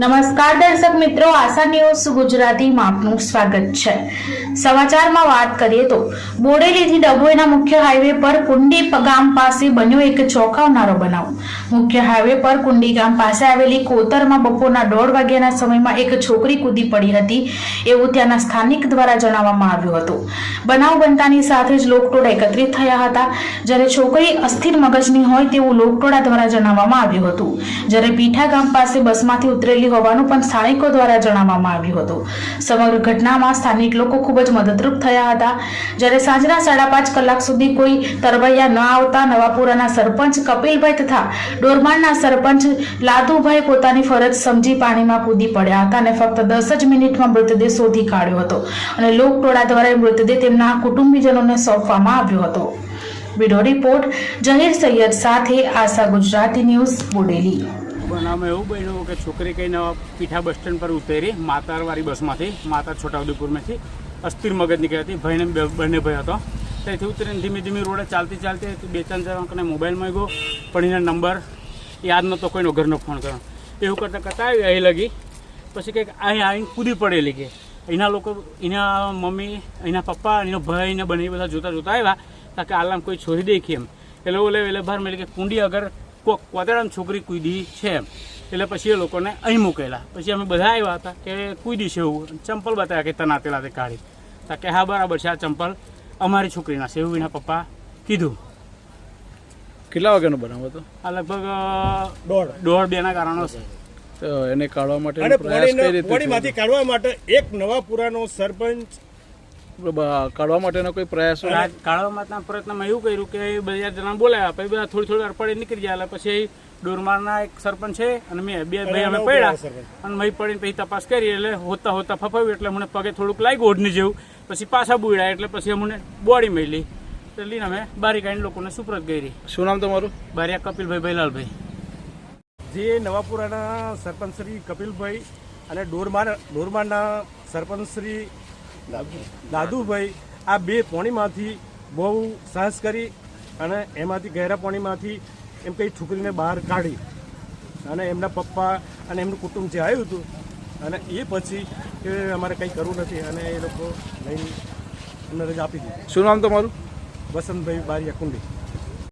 નમસ્કાર દર્શક મિત્રો, આશા ન્યૂઝ ગુજરાતીમાં આપનું સ્વાગત છે. સમાચારમાં વાત કરીએ તો, બોડેલીથી ડભોઈના મુખ્ય હાઈવે પર કુંડી ગામ પાસે બન્યો એક ચોંકાવનારો બનાવ. મુખ્ય હાઈવે પર કુંડી ગામ પાસે આવેલી કોતરમાં બપોરના દોઢ વાગ્યાના સમયમાં એક છોકરી કૂદી પડી હતી, એવું ત્યાંના સ્થાનિક દ્વારા જણાવવામાં આવ્યું હતું. બનાવ બનતાની સાથે જ લોકટોળા એકત્રિત થયા હતા. જ્યારે છોકરી અસ્થિર મગજની હોય તેવું લોકટોળા દ્વારા જણાવવામાં આવ્યું હતું. જ્યારે પીઠા ગામ પાસે બસમાંથી ઉતરેલી હોવાનું પણ સ્થાનિકો દ્વારા જણાવવામાં આવ્યું હતું. સમગ્ર ઘટનામાં સ્થાનિક લોકો ખૂબ જ મદદરૂપ થયા હતા. જ્યારે સાંજના સાડા પાંચ કલાક સુધી કોઈ તરવૈયા ન આવતા, નવાપુરાના સરપંચ કપિલભાઈ તથા ડોરમાણના સરપંચ લાદુભાઈ પોતાની ફરજ સમજી પાણીમાં કૂદી પડ્યા હતા અને ફક્ત દસ જ મિનિટમાં મૃતદેહ શોધી કાઢ્યો હતો અને લોકટોળા દ્વારા મૃતદેહ તેમના કુટુંબીજનોને સોંપવામાં આવ્યો હતો. બ્યુરો રિપોર્ટ, જહીર સૈયદ સાથે આશા ગુજરાતી ન્યૂઝ, બોડેલી. બનાવમાં એવું બન્યું કે છોકરી કઈ પીઠા બસ સ્ટેન્ડ પર ઉતરી માતારવાળી બસમાંથી, માતા છોટાઉદેપુરમાંથી, અસ્થિર મગજ નીકળી હતી, ભાઈને બંને ભાઈ હતો. ત્યાંથી ઉતરીને ધીમે ધીમે રોડે ચાલતી ચાલતી બે ત્રણ જણા મોબાઈલ ગયો પણ એના નંબર યાદ નહોતો કોઈનો, ઘરનો ફોન કર્યો. એવું કરતાં કરતાં આવી અહીં લગી. પછી કંઈક અહીં આવીને કૂદી પડેલી કે એના લોકો, એના મમ્મી, એના પપ્પા, એનો ભાઈ ને બંને બધા જોતા જોતા આવ્યા કારણ કે આલામ કોઈ છોડી દેખી એમ. એટલે ઓલે એટલે બહાર મળી કે કુંડી અગર કોક કોતરામ છોકરી કૂદી છે એમ. એટલે પછી એ લોકોને અહીં મૂકેલા. પછી અમે બધા આવ્યા હતા કે કૂદી છે એવું. ચંપલ બતાવ્યા કે તનાતેલા તે કાઢી. તા કે હા બરાબર છે આ ચંપલ અમારી છોકરીના છે એવું એના પપ્પા કીધું. કેટલા વાગ્યાનો બનાવ હતો? આ લગભગ દોઢ. દોઢ બેના કારણો છે તો એને કાઢવા માટે પ્રયાસ કરી રીતે કાઢવા માટે એક નવા પુરાનો સરપંચ કાઢવા માટેનો કોઈ પ્રયાસ? કાઢવા માટેના પ્રયત્નમાં એવું કર્યું કે બધા જણા બોલાયા પછી બધા થોડી થોડી વાર પડે નીકળી ગયા પછી ડોરમારના એક સરપંચ છે અને મેં બે ભાઈ અમે પડ્યા. અને મહી પડીને પછી તપાસ કરી એટલે હોતા હોતા ફફાવ્યું એટલે મને પગે થોડુંક લાગ્યું ઓઢની જેવું. પછી પાછા બુડ્યા એટલે પછી અમને બોડી મળી. એટલે લઈને અમે બારી કાઢીને લોકોને સુપ્રત કરી. શું નામ તમારું? બારિયા કપિલભાઈ ભૈલાલભાઈ જે નવાપુરાના સરપંચ શ્રી કપિલભાઈ અને ડોરમાર ડોરમારના સરપંચ શ્રી દાદુભાઈ આ બે પોણીમાંથી બહુ સાહસ કરી અને એમાંથી ગહેરા પોણીમાંથી એમ કંઈ છોકરીને બહાર કાઢી. અને એમના પપ્પા અને એમનું કુટુંબ જે આવ્યું હતું અને એ પછી કે અમારે કંઈ કરવું નથી અને એ લોકો લઈને એમને રજા આપી દીધી. શું નામ તમારું? વસંતભાઈ બારિયા કુંડી.